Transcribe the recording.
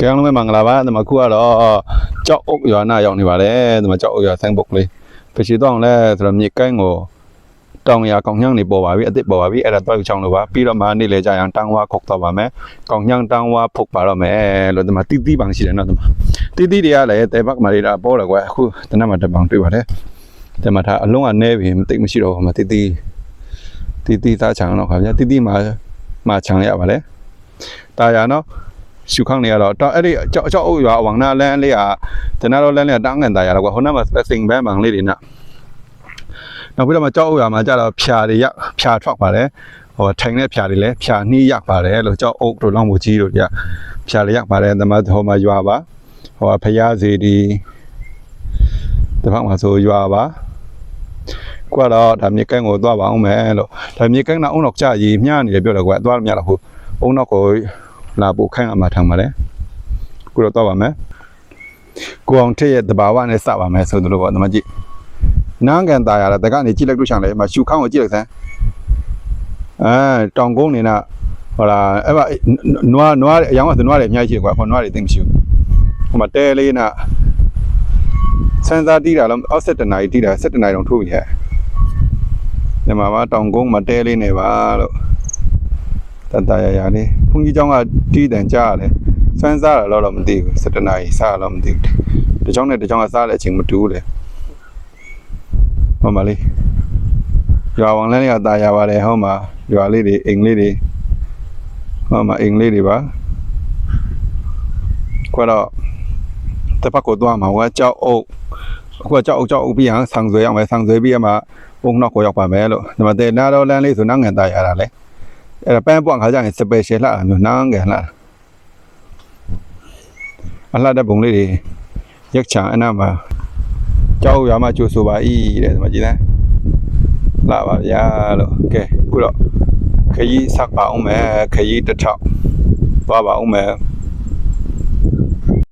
ကဲအားလုံးပဲမင်္ဂလာပါဒီမှာခုကတော့ကြောက်အုပ်ရွာနာရောက်နေပါတယ်ဒီမှာကြောက်အုပ်ရွာဆိုင်းဘုတ်ကလေးဖြစ်ရှိတော့အောင်လဲဆိုတော့မြေကိုင်းကိုတောင်ရကောင်းညံနေပေါ်ပါပြီအစ်စ်ပေါ်ပါပြီအဲ့ဒါတော့ချောင်းလို့ပါပြီးတော့မှနေ့လေကြာရင်တန်းဝါခုတ်တော့ပါမယ်ကောင်းညံတန်းဝါဖုတ်ပါတော့မယ်လို့ဒီမှာတီးတီးပန်းရှိတယ်နော်ဒီမှာတီးတီးတွေကလည်းတဲဘက်မှာနေတာပေါ်တယ်ကွာအခုတနက်မှာတစ်ပောင်တွေ့ပါတယ်ဒီမှာထားအလုံးကနေပြီမသိမရှိတော့ဘူးမတီးတီးတီးတီးသားချောင်းတော့ခါဗျာတီးတီးမှာမှာချောင်းရပါလေတာယာနော် ရှုခေါင်းနေရတော့တော့အဲ့ဒီကြောက်ကြောက်အုပ်ရွာအဝငနာလန်းလေးကတနာတော့လန်းလေးကတောင်းကန်တာရတော့ကွာဟိုနားမှာစပင်ဘန်းဘန်လေးတွေနဲ့နောက်ပြီးတော့မှကြောက်အုပ်ရွာမှာကျတော့ဖြာတွေရဖြာထွက်ပါတယ်ဟိုထိုင်တဲ့ဖြာတွေလည်းဖြာနှီးရပါတယ်လို့ကြောက်အုပ်တို့လောင်းမကြီးတို့ကဖြာလေးရပါတယ်တမဟိုမှာရွာပါဟိုဖျားစီဒီတပတ်မှာဆိုရွာပါကွာတော့ဒါမြေကန်းကိုသွားပါအောင်မယ်လို့ဒါမြေကန်းကအုံတော့ကြာရီမျှနေတယ်ပြောတယ်ကွာသွားလို့မရတော့ဘူးအုံတော့ကို လာဖို့ခိုင်းအမှထောင်ပါတယ်ခုတော့တော့ပါမယ်ကိုအောင်ထက်ရဲ့တဘာဝနဲ့စပါမယ်ဆိုသလိုပေါ့ဒီမှာကြည့်နားကန်ตาရတာတကနေကြည့်လိုက်လို့ရှာလေအမရှူခေါင်းကိုကြည့်လိုက်စမ်းအဲတောင်ကုန်းနေတာဟောလာအဲ့မနွားနွားအယောင်ကနွားတွေအများကြီးရှိတယ်ကွာဟောနွားတွေသိမရှိဘူးဟိုမှာတဲလေးနာစန်းစားတီးတာလုံးအော့ဆက်တနာကြီးတီးတာဆက်တနာကြီးတော့ထိုးပြီဟဲ့ဒီမှာမှာတောင်ကုန်းမှာတဲလေးနေပါလို့ တတရရလေးဘုန်းကြီးเจ้าကတီးတန်ကြားရတယ်စမ်းစားတယ်တော့တော့မသိဘူး7နာရီစားတော့မသိဘူးတကြောင်နဲ့တကြောင်ကစားတဲ့အချိန်မတူဘူးလေဟောမလေးရွာဝန်လန်းလေးကตายရပါတယ်ဟောမှာရွာလေးတွေအိမ်လေးတွေဟောမှာအိမ်လေးတွေပါခွတော့တပတ်ကိုသွားမှာဝါကြောက်အုပ်အခုကကြောက်အုပ်ကြောက်အုပ်ပြီးရင်ဆန်ဆွဲအောင်ပဲဆန်ဆွဲပြီးရမှာပုံနောက်ကိုရောက်ပါမယ်လို့ဒီမှာတဲ့နာတော်လန်းလေးဆိုနောက်ငန်ตายရတာလေ အဲ့ဒါပန်းပွန့်ခါကြရင် special လှတာမျိုးနန်းငယ်လှတာအလှတဲ့ပုံလေးတွေရက်ချာအနားမှာကြောက်ရွာမှာကြိုးဆိုပါဤတဲ့ဒီမှာကြည်လားလှပါဗျာလို့ကဲခုတော့ခရီးဆက်ပါအောင်မယ်ခရီးတစ်ထောက်သွားပါအောင်မယ်